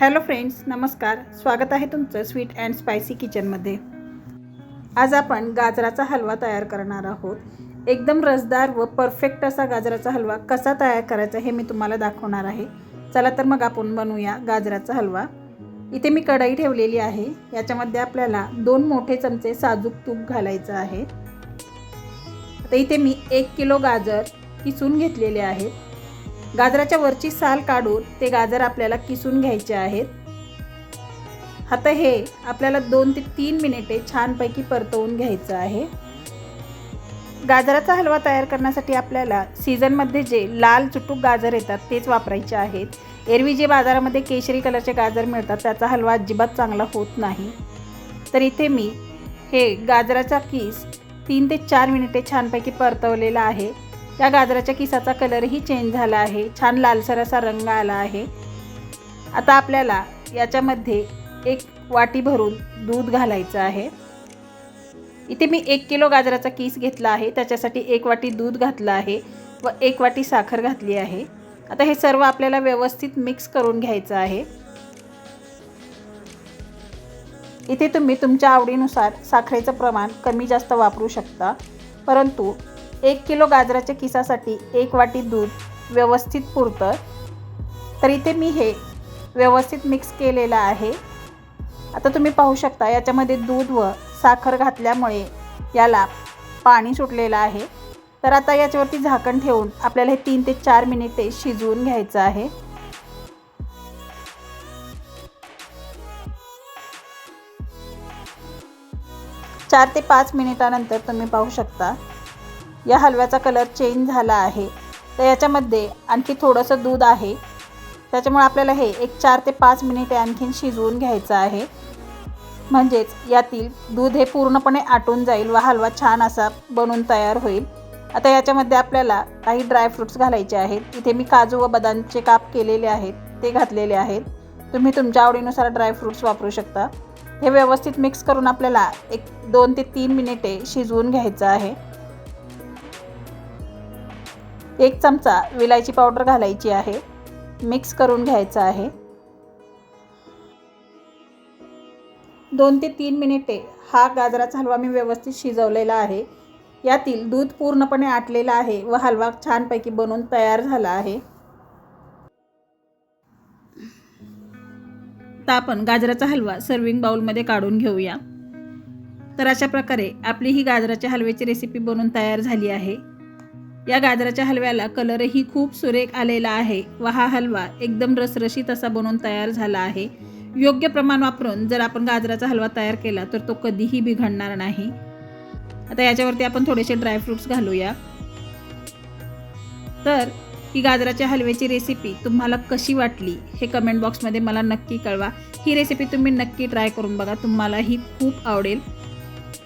Hello friends नमस्कार. स्वागत आहे तुमचं स्वीट अँड स्पायसी किचनमध्ये. आज आपण गाजराचा हलवा तयार करणार आहोत. एकदम रसदार व परफेक्ट असा गाजराचा हलवा कसा तयार करायचा हे मी तुम्हाला दाखवणार आहे. चला तर मग आपण बनवूया गाजराचा हलवा. इथे मी कढई ठेवलेली आहे. याच्यामध्ये आपल्याला दोन मोठे चमचे साजूक तूप घालायचं आहे. आता इथे मी एक किलो गाजर किसून घेतलेले आहेत. गाजराच्या वरची साल काढून ते गाजर आपल्याला किसून घ्यायचे आहेत. आता हे आपल्याला दोन ते तीन मिनिटे छानपैकी परतवून घ्यायचं आहे. गाजराचा हलवा तयार करण्यासाठी आपल्याला सीझनमध्ये जे लाल चुटूक गाजर येतात तेच वापरायचे आहेत. एरवी जे बाजारामध्ये केशरी कलरचे गाजर मिळतात त्याचा हलवा अजिबात चांगला होत नाही. तर इथे मी हे गाजराचा किस तीन ते चार मिनिटे छानपैकी परतवलेला आहे. या गाजराच्या किसाचा कलरही चेंज झाला आहे. छान लालसर असा रंग आला आहे. आता आपल्याला याच्यामध्ये एक वाटी भरून दूध घालायचं आहे. इथे मी एक किलो गाजराचा किस घेतला आहे. त्याच्यासाठी एक वाटी दूध घातलं आहे व एक वाटी साखर घातली आहे. आता हे सर्व आपल्याला व्यवस्थित मिक्स करून घ्यायचं आहे. इथे तुम्ही तुमच्या आवडीनुसार साखरेचं प्रमाण कमी जास्त वापरू शकता. परंतु एक किलो गाजराच्या किसासाठी एक वाटी दूध व्यवस्थित पुरतं. तर इथे मी हे व्यवस्थित मिक्स केलेलं आहे. आता तुम्ही पाहू शकता याच्यामध्ये दूध व साखर घातल्यामुळे याला पाणी सुटलेलं आहे. तर आता याच्यावरती झाकण ठेवून आपल्याला हे तीन ते चार मिनिटे शिजवून घ्यायचं आहे. चार ते पाच मिनिटानंतर तुम्ही पाहू शकता या हलव्याचा कलर चेंज झाला आहे. तर याच्यामध्ये आणखी थोडंसं दूध आहे. त्याच्यामुळे आपल्याला हे एक चार ते पाच मिनिटे आणखीन शिजवून घ्यायचं आहे. म्हणजेच यातील दूध हे पूर्णपणे आटून जाईल व हलवा छान असा बनून तयार होईल. आता याच्यामध्ये आपल्याला काही ड्रायफ्रूट्स घालायचे आहेत. इथे मी काजू व बदामचे काप केलेले आहेत. ते घातलेले आहेत. तुम्ही तुमच्या आवडीनुसार ड्रायफ्रूट्स वापरू शकता. हे व्यवस्थित मिक्स करून आपल्याला एक दोन ते तीन मिनिटे शिजवून घ्यायचं आहे. एक चमचा विलायची पावडर घालायची आहे. मिक्स करून घ्यायचं आहे. दोन ते तीन मिनिटे हा गाजराचा हलवा मी व्यवस्थित शिजवलेला आहे. यातील दूध पूर्णपणे आटलेला आहे व हलवा छानपैकी बनून तयार झाला आहे. तर आपण गाजराचा हलवा सर्विंग बाउलमध्ये काढून घेऊया. तर अशा प्रकारे आपली ही गाजराच्या हलव्याची रेसिपी बनवून तयार झाली आहे. या गाजराच्या हलव्याला कलरही खूप सुरेख आलेला आहे. व हा हलवा एकदम रसरशीत असा बनवून तयार झाला आहे. योग्य प्रमाण वापरून जर आपण गाजराचा हलवा तयार केला तर तो कधीही बिघडणार नाही. आता याच्यावरती आपण थोडेसे ड्रायफ्रुट्स घालूया. तर ही गाजराच्या हलव्याची रेसिपी तुम्हाला कशी वाटली हे कमेंट बॉक्समध्ये मला नक्की कळवा. ही रेसिपी तुम्ही नक्की ट्राय करून बघा तुम्हालाही खूप आवडेल.